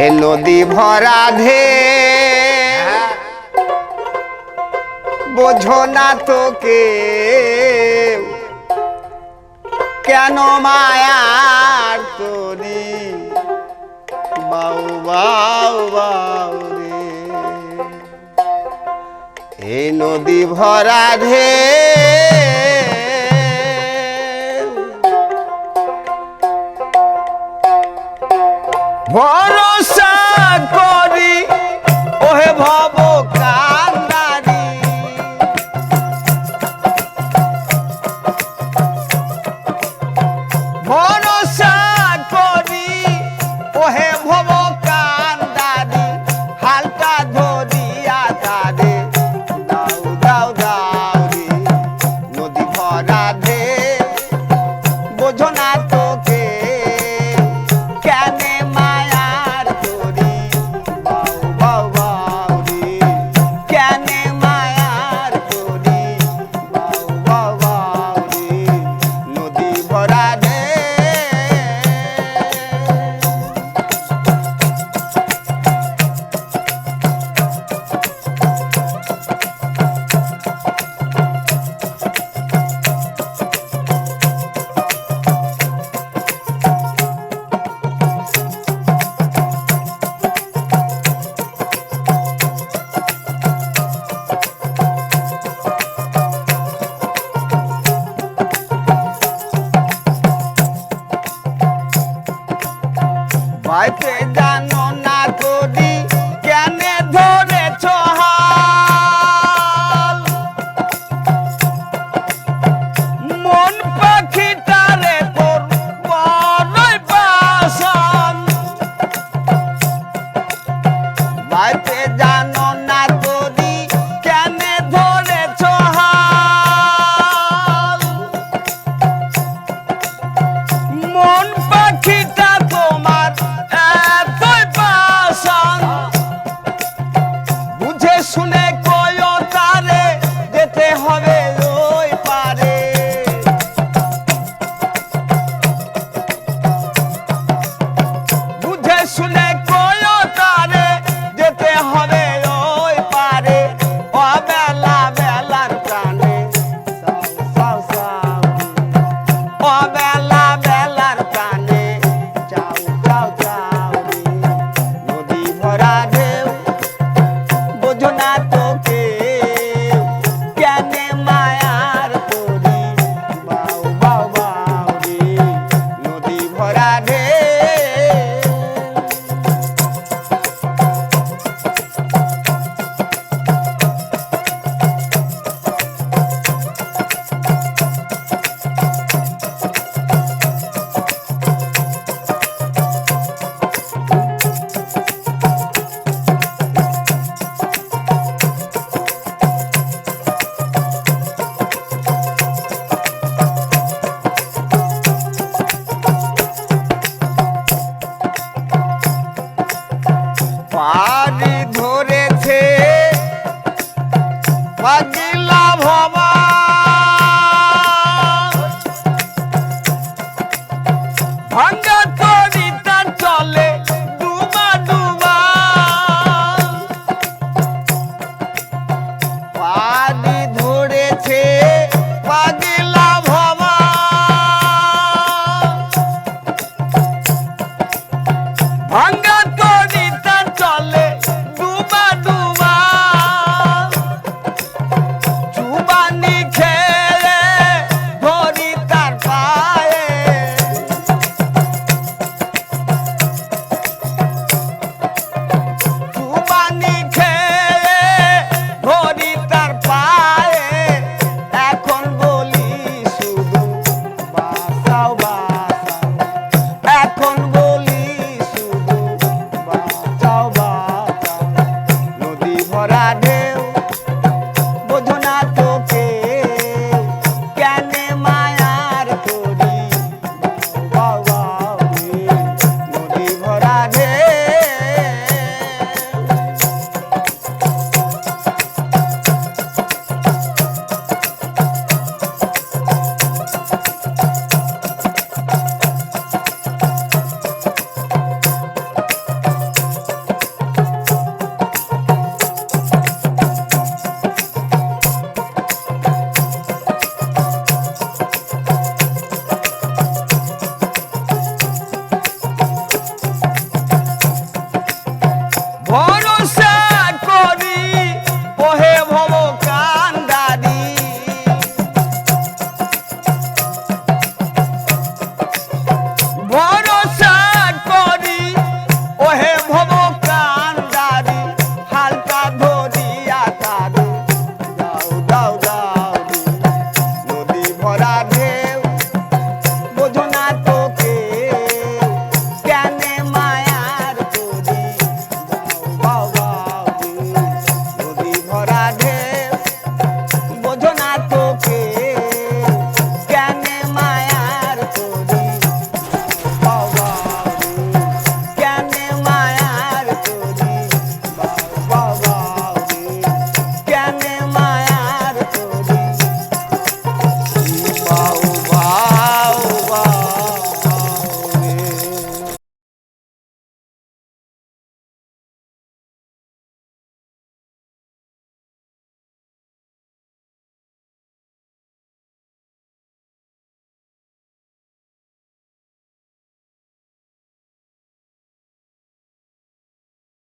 হে নদী ভরা ধে। বোঝো না তোকে। কেন মায়ার তোরে? বাউ বাউ বাউ রে। এ নদী ভরা ধে। আইতে জানো? Juanca. অপরাধে